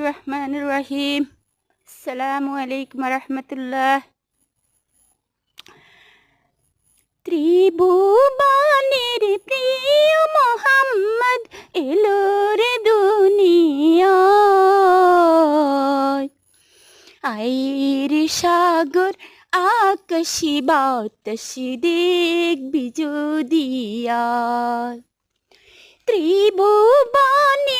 রহমানির রহিম আসসালামু আলাইকুম রহমতুল্লাহ ত্রিভুবনের প্রিয় মোহাম্মদ এলো রে দুনিয়ায় আইর সাগর আকাশি বাতাসি দেখবি যদিয়ায় ত্রিভুবনের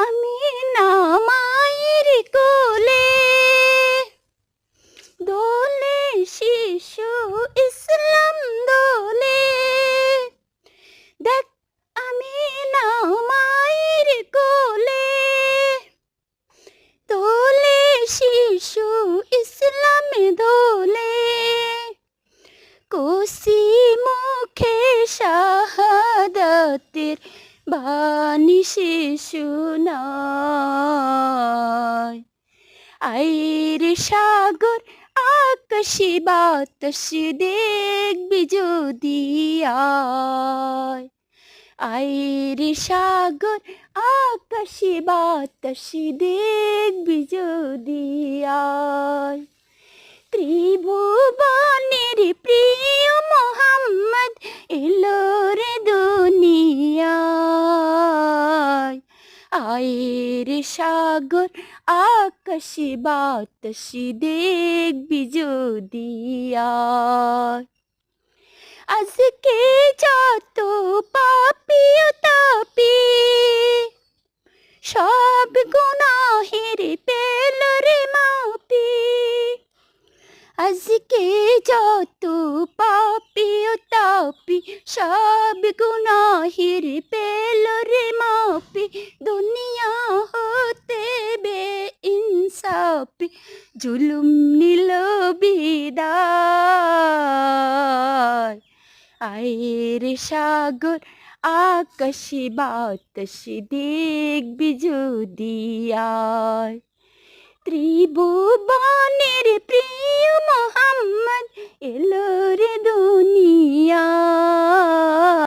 আমি না বাণী শিশু নয়। আইর সাগর আকাশি বাতাসি দেখবি যদি আয়। আইর সাগর আকাশি বাতাসি দেখবি যদি আয়। ত্রিভুবনের প্রিয় আয়ের সাগর আকাশি বাতাসি দেখবি যদি আজকে যত পাপিও তাপি, সব গুনাহের পেল রে মাপি। আজকে যত পাপিও তাপি, সব গুনাহের পেল রে মাপি দুনিয়া হতে বে ইনসাফি জুলুম নিল বিদায় আয়ের সাগর আকাশি বাতাসি দেখবি যদি আয় ত্রিভুবনের প্রিয়